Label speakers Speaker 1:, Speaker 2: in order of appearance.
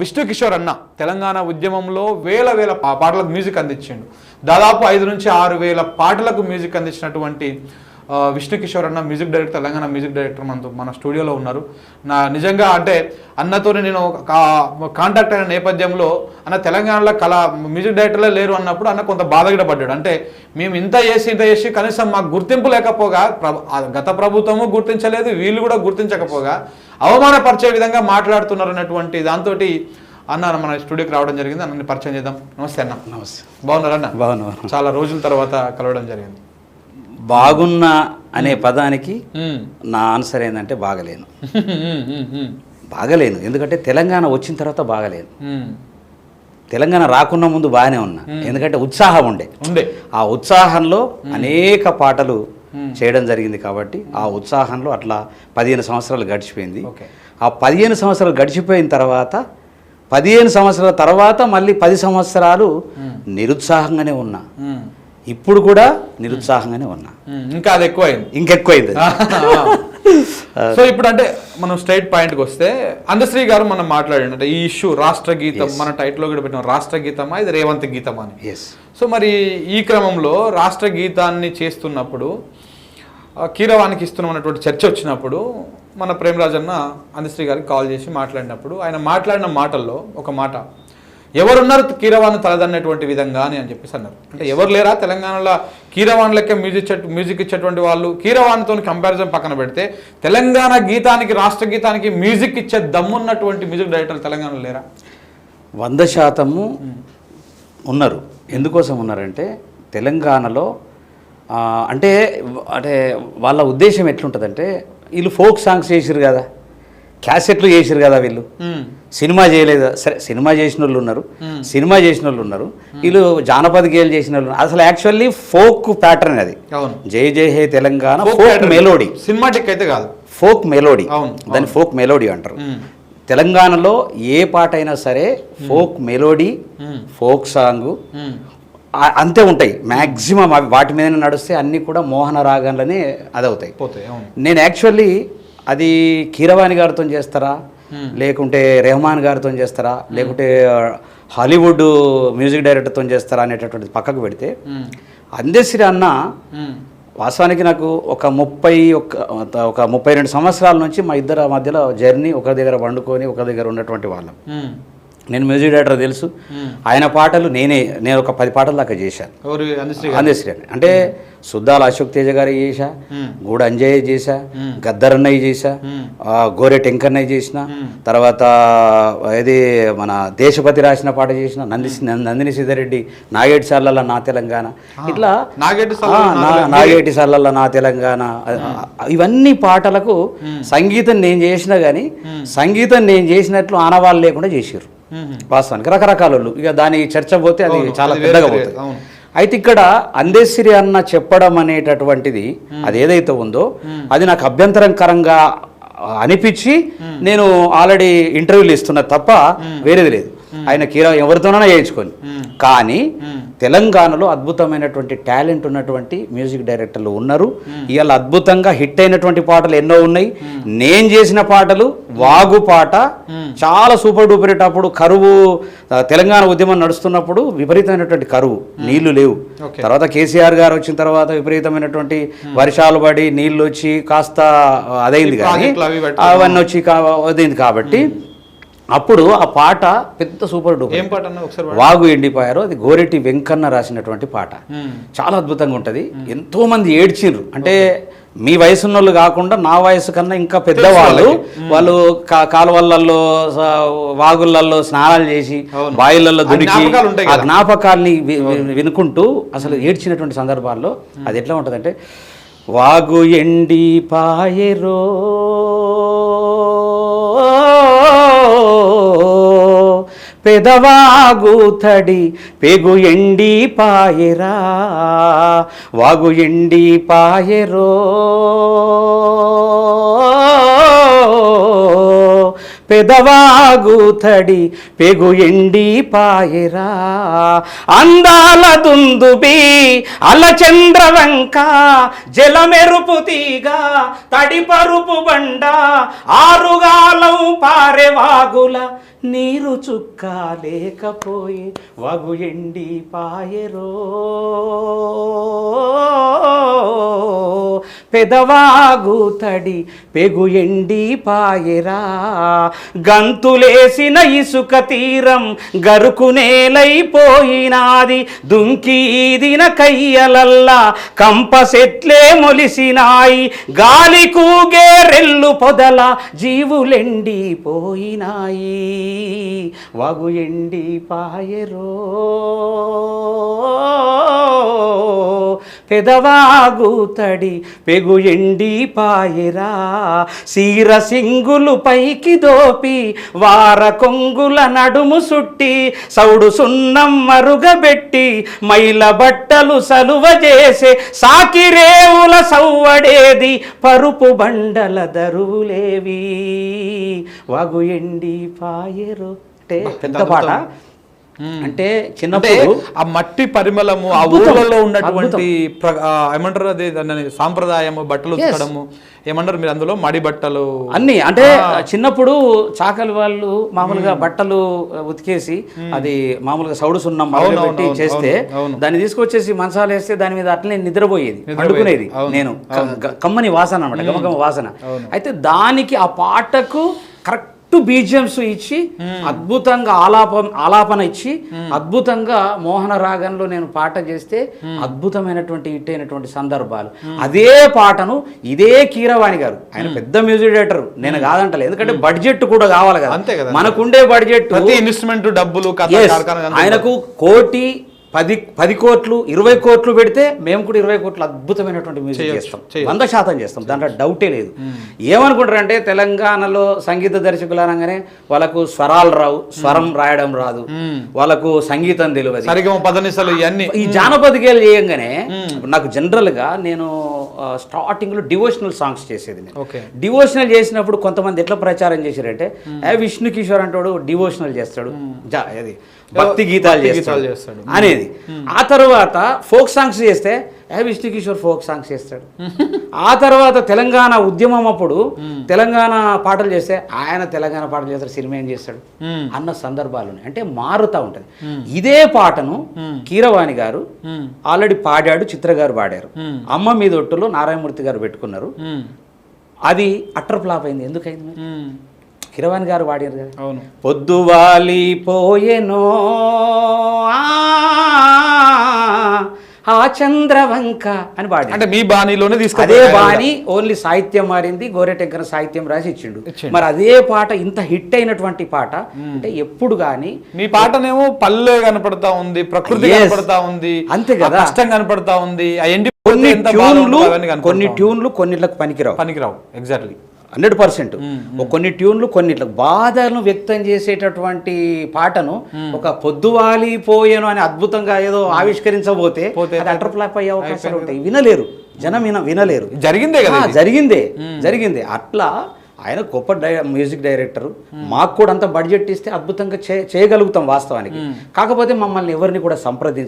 Speaker 1: విష్ణు కిషోర్ అన్న తెలంగాణ ఉద్యమంలో వేల వేల పాటలకు మ్యూజిక్ అందించిండు. దాదాపు ఐదు నుంచి ఆరు వేల పాటలకు మ్యూజిక్ అందించినటువంటి విష్ణు కిషోర్ అన్న music director Telangana music director మనతో మన స్టూడియోలో ఉన్నారు. నా నిజంగా అంటే అన్నతోని నేను కాంటాక్ట్ అయిన నేపథ్యంలో అన్న తెలంగాణలో కళ మ్యూజిక్ డైరెక్టర్లే లేరు అన్నప్పుడు అన్న కొంత బాధగా పడ్డాడు. అంటే మేము ఇంత చేసి ఇంత చేసి కనీసం మాకు గుర్తింపు లేకపోగా గత ప్రభుత్వము గుర్తించలేదు వీళ్ళు కూడా గుర్తించకపోగా అవమానపరిచే విధంగా మాట్లాడుతున్నారు అన్నటువంటి దాంతో అన్న మన స్టూడియోకి రావడం జరిగింది. అన్నని పరిచయం చేద్దాం. నమస్తే అన్న.
Speaker 2: నమస్తే.
Speaker 1: బాగున్నారా అన్న?
Speaker 2: బాగున్నాను
Speaker 1: చాలా రోజుల తర్వాత కలవడం జరిగింది.
Speaker 2: బాగున్నా అనే పదానికి. నా ఆన్సర్ ఏంటంటే బాగలేను. బాగలేను. ఎందుకంటే తెలంగాణ వచ్చిన తర్వాత బాగలేను. తెలంగాణ రాకున్న ముందు బాగానే ఉన్నా. ఎందుకంటే ఉత్సాహం ఉండే.
Speaker 1: ఉండే.
Speaker 2: ఆ ఉత్సాహంలో అనేక పాటలు చేయడం జరిగింది కాబట్టి ఆ ఉత్సాహంలో అట్లా పదిహేను సంవత్సరాలు గడిచిపోయింది. ఆ పదిహేను సంవత్సరాలు గడిచిపోయిన తర్వాత పదిహేను సంవత్సరాల తర్వాత మళ్ళీ పది సంవత్సరాలు నిరుత్సాహంగానే ఉన్నా. ఇప్పుడు కూడా నిరుత్సాహంగానే ఉన్నా.
Speaker 1: ఇంకా అది ఎక్కువైంది.
Speaker 2: ఇంకెక్కువైంది.
Speaker 1: సో ఇప్పుడు అంటే మనం స్ట్రైట్ పాయింట్కి వస్తే అందశ్రీ గారు మనం మాట్లాడండి అంటే ఈ ఇష్యూ రాష్ట్ర గీతం మన టైటిల్లో కూడా పెట్టిన రాష్ట్ర గీతమా ఇది రేవంత్ గీతమా అని. సో మరి ఈ క్రమంలో రాష్ట్ర గీతాన్ని చేస్తున్నప్పుడు కీరవానికి ఇస్తున్నామన్నటువంటి చర్చ వచ్చినప్పుడు మన ప్రేమరాజ్ అన్న అందశ్రీ గారికి కాల్ చేసి మాట్లాడినప్పుడు ఆయన మాట్లాడిన మాటల్లో ఒక మాట ఎవరున్నారు కీరవాణి తలదన్నటువంటి విధంగా అని అని చెప్పేసి అన్నారు. అంటే ఎవరు లేరా? తెలంగాణలో కీరవాణి లెక్క మ్యూజిక్ మ్యూజిక్ ఇచ్చేటువంటి వాళ్ళు కీరవాణితో కంపారిజన్ పక్కన పెడితే తెలంగాణ గీతానికి రాష్ట్ర గీతానికి మ్యూజిక్ ఇచ్చే దమ్మున్నటువంటి మ్యూజిక్ డైరెక్టర్లు తెలంగాణలో లేరా?
Speaker 2: వంద శాతము ఉన్నారు. ఎందుకోసం ఉన్నారంటే తెలంగాణలో అంటే అంటే వాళ్ళ ఉద్దేశం ఎట్లుంటుందంటే వీళ్ళు ఫోక్ సాంగ్స్ చేసిరు కదా. క్యాసెట్లు చేసిరు కదా వీళ్ళు. సినిమా చేయలేదు. సరే సినిమా చేసిన వాళ్ళు ఉన్నారు సినిమా చేసిన వాళ్ళు ఉన్నారు. వీళ్ళు జానపద గేయాలు చేసిన వాళ్ళు. అసలు యాక్చువల్లీ ఫోక్ ప్యాటర్న్ అది. జై జై హే తెలంగాణ ఫోక్. మెలోడీ
Speaker 1: సినిమాటిక్ అయితే కాదు.
Speaker 2: ఫోక్ మెలోడీ దాన్ని ఫోక్ మెలోడీ అంటారు. తెలంగాణలో ఏ పాట అయినా సరే ఫోక్ మెలోడీ. Folk song. అంతే ఉంటాయి. మ్యాక్సిమం అవి వాటి మీద నడిస్తే అన్నీ కూడా మోహన రాగాలనే అదవుతాయి. నేను యాక్చువల్లీ అది కీరవాణి గారితో చేస్తారా. లేకుంటే రెహమాన్ గారితో చేస్తారా లేకుంటే హాలీవుడ్ మ్యూజిక్ డైరెక్టర్తో చేస్తారా అనేటటువంటిది పక్కకు పెడితే. అందశ్రీ అన్న. వాస్తవానికి నాకు ఒక ముప్పై ఒక ఒక ముప్పై రెండు సంవత్సరాల నుంచి మా ఇద్దరు మధ్యలో జర్నీ ఒకరి దగ్గర వండుకొని ఒకరి దగ్గర ఉన్నటువంటి వాళ్ళం. నేను మ్యూజిక్ డైరెక్టర్ తెలుసు. ఆయన పాటలు నేనే నేను ఒక పది పాటల దాకా చేశాను
Speaker 1: అందశ్రీ
Speaker 2: అంటే సుద్దాల అశోక్ తేజ గారి చేశా. గూడ అంజయ్య చేశా. గద్దరన్నయ్య చేశా గోరె టెంకన్నయ్య చేసిన. తర్వాత ఇది మన దేశపతి రాసిన పాట చేసిన నంది నందిని సిద్ధారెడ్డి నాగేటి సార్లల్ల నా తెలంగాణ ఇట్లా
Speaker 1: నాగేటి
Speaker 2: ఆ,
Speaker 1: సార్లల్ల నా తెలంగాణ.
Speaker 2: నాగేటి సార్లల్ల నా తెలంగాణ ఆ, ఇవన్నీ పాటలకు సంగీతం నేను చేసినా కానీ సంగీతం నేను చేసినట్లు ఆనవాళ్ళు లేకుండా చేసారు. వాస్తవానికి రకరకాల వాళ్ళు. ఇక దాని చర్చ పోతే అది చాలా పెద్దగా పోతుంది. అయితే ఇక్కడ అందేశ్వరి అన్న చెప్పడం అనేటటువంటిది అది ఏదైతే ఉందో అది నాకు అభ్యంతరకరంగా అనిపించి నేను ఆల్రెడీ ఇంటర్వ్యూలు ఇస్తున్నా తప్ప వేరేది లేదు. ఆయన కీరా ఎవరితోనైనా చేయించుకొని కానీ తెలంగాణలో అద్భుతమైనటువంటి టాలెంట్ ఉన్నటువంటి మ్యూజిక్ డైరెక్టర్లు ఉన్నారు. ఇవాళ అద్భుతంగా హిట్ అయినటువంటి పాటలు ఎన్నో ఉన్నాయి. నేను చేసిన పాటలు వాగు పాట చాలా సూపర్ డూపర్ హిట్ అప్పుడు కరువు తెలంగాణ ఉద్యమం నడుస్తున్నప్పుడు విపరీతమైనటువంటి కరువు నీళ్ళు లేవు. తర్వాత కేసీఆర్ గారు వచ్చిన తర్వాత విపరీతమైనటువంటి వర్షాలు పడి నీళ్ళు వచ్చి కాస్త అదైంది కానీ. అవన్నీ వచ్చి అదైంది కాబట్టి అప్పుడు ఆ పాట పెద్ద సూపర్ డూపర్
Speaker 1: ఏం పాట ఒకసారి.
Speaker 2: వాగు ఎండిపోయారు అది గోరెటి వెంకన్న రాసినటువంటి పాట. చాలా అద్భుతంగా ఉంటుంది. ఎంతో మంది ఏడ్చిండ్రు అంటే మీ వయసు ఉన్నోళ్ళు కాకుండా నా వయసు కన్నా ఇంకా పెద్దవాళ్ళు వాళ్ళు కాలువలలో వాగులలో స్నానాలు చేసి. బాయిలలో
Speaker 1: ఉంటాయి
Speaker 2: ఆ. జ్ఞాపకాల్ని వినుకుంటూ అసలు ఏడ్చినటువంటి సందర్భాల్లో అది ఎట్లా ఉంటుందంటే వాగు ఎండి పాయరో పెదవాగుతడి పెగు ఎండి పాయరా వాగు ఎండి పాయరో. పెదవాగుతడి పెగు ఎండి పాయరా. అందాల దుందుబి అలచంద్ర వంక జలమెరుపు తీగ తడి పరుపు బండ ఆరుగాలం పారెవాగుల నీరు చుక్క లేకపోయే వగు ఎండి పాయరో. పెదవాగుతడి పెగు ఎండి పాయరా. గంతులేసిన ఇసుక తీరం గరుకు నేలైపోయినాది దుంకీదిన కయ్యలల్లా కంప సెట్లే మొలిసినాయి. గాలి కూగే రెల్లు పొదల జీవులెండిపోయినాయి వగు ఎండి పాయరో. పెదవాగుతడి పెగు పెగు ఎండి పాయరా సీర సింగులు పైకి దోపి వార కొంగుల నడుము సుట్టి సౌడు సున్నం మరుగబెట్టి మైల బట్టలు సలువ చేసే సాకిరేవుల సవ్వడేది పరుపు బండల దరువులేవి. వగు ఎండి పాయరు అంటే పెద్ద పాట. అంటే
Speaker 1: అంటే
Speaker 2: చిన్నప్పుడు
Speaker 1: ఆ మట్టి పరిమళము ఆ. ఊర్లలో ఉన్నటువంటి ఏమంటారు అది? సాంప్రదాయము బట్టలు ఉతకడము. ఏమంటారు మీరు అందులో? మడి బట్టలు.
Speaker 2: అన్ని. అంటే చిన్నప్పుడు చాకలి వాళ్ళు మామూలుగా బట్టలు ఉతికేసి అది మామూలుగా సౌడు సున్నం పెట్టి చేస్తే. దాన్ని తీసుకొచ్చేసి మంచాలు వేస్తే దాని మీద అట్లనే నిద్రపోయేది పండుకునేది. నేను కమ్మని వాసన అనమాట గమగమ వాసన. అయితే దానికి ఆ పాటకు కరెక్ట్ బీజిఎంస్ ఇచ్చి అద్భుతంగా ఆలాపం ఆలాపన ఇచ్చి అద్భుతంగా మోహన రాగంలో నేను పాట చేస్తే అద్భుతమైనటువంటి హిట్ అయినటువంటి సందర్భాలు. అదే పాటను ఇదే కీరవాణి గారు ఆయన పెద్ద మ్యూజిక్ డైరెక్టర్ నేను కాదంటలేదు ఎందుకంటే బడ్జెట్ కూడా కావాలి
Speaker 1: అంతే
Speaker 2: కదా. మనకుండే బడ్జెట్
Speaker 1: ప్రతి ఇన్స్ట్రుమెంట్ డబ్బులు
Speaker 2: ఆయనకు కోటి పది పది కోట్లు ఇరవై కోట్లు పెడితే మేము కూడా ఇరవై కోట్లు అద్భుతమైనటువంటి మ్యూజిక్ చేస్తాం. వంద శాతం చేస్తాం. దాంట్లో డౌటే లేదు. ఏమనుకుంటారంటే తెలంగాణలో సంగీత దర్శకులు అనగానే వాళ్ళకు స్వరాలు రావు స్వరం రాయడం రాదు. వాళ్ళకు సంగీతం తెలియదు ఈ జానపద గేయాలు చేయంగానే నాకు జనరల్గా నేను స్టార్టింగ్లో డివోషనల్ సాంగ్స్ చేసేది నేను.
Speaker 1: ఓకే.
Speaker 2: డివోషనల్ చేసినప్పుడు కొంతమంది ఎట్లా ప్రచారం చేశారంటే ఏ విష్ణు కిషోర్ అంటాడు డివోషనల్ చేస్తాడు. జా- అది భక్తి గీతాలు చేస్తాడు. అనేది. ఆ తర్వాత ఫోక్ సాంగ్స్ చేస్తే విష్ణు కిషోర్ ఫోక్ సాంగ్స్ చేస్తాడు. ఆ తర్వాత తెలంగాణ ఉద్యమం అప్పుడు తెలంగాణ పాటలు చేస్తే ఆయన తెలంగాణ పాటలు చేస్తాడు సినిమా ఏం చేస్తాడు. అన్న సందర్భాలు ఉన్నాయి. అంటే మారుతా ఉంటది. ఇదే పాటను కీరవాణి గారు. ఆల్రెడీ పాడాడు చిత్ర గారు పాడారు.
Speaker 1: మ్మ్.
Speaker 2: అమ్మ మీద ఒట్టులో నారాయణమూర్తి గారు పెట్టుకున్నారు. అది అట్టర్ ఫ్లాప్ అయింది. ఎందుకైంది. కిరవాణి గారు పాడారు కదా. పొద్దువాలి పోయెనో ఆ, చంద్రవంక అని పాడారు
Speaker 1: అంటే మీ బాణీలోనే
Speaker 2: అదే
Speaker 1: తీసుకెళ్ళి
Speaker 2: బాణి ఓన్లీ సాహిత్యం మారింది గోరెటెక్కన సాహిత్యం రాసి ఇచ్చిండు. మరి అదే పాట ఇంత హిట్ అయినటువంటి పాట అంటే ఎప్పుడు కానీ
Speaker 1: మీ పాటనేమో పల్లె కనపడతా ఉంది ప్రకృతి. కనపడతా ఉంది
Speaker 2: అంతే కదా.
Speaker 1: కష్టం కనపడతా ఉంది
Speaker 2: కొన్ని ట్యూన్లు కొన్ని. ట్యూన్లు కొన్నిట్లకు పనికిరావు
Speaker 1: పనికిరావు ఎగ్జాక్ట్లీ
Speaker 2: హండ్రెడ్ పర్సెంట్. కొన్ని ట్యూన్లు కొన్నిట్లకు బాధను వ్యక్తం చేసేటటువంటి పాటను ఒక పొద్దువాలి పోయేను అని అద్భుతంగా ఏదో ఆవిష్కరించబోతే అటర్ ఫ్లాప్ అయ్యే అవకాశాలు ఉంటాయి. వినలేరు. జనం విన వినలేరు.
Speaker 1: జరిగిందే కదా.
Speaker 2: జరిగిందే. జరిగిందే. అట్లా ఆయన గొప్ప మ్యూజిక్ డైరెక్టర్. మాకు కూడా అంత బడ్జెట్ ఇస్తే అద్భుతంగా చేయగలుగుతాం వాస్తవానికి. కాకపోతే మమ్మల్ని ఎవరిని కూడా సంప్రదించ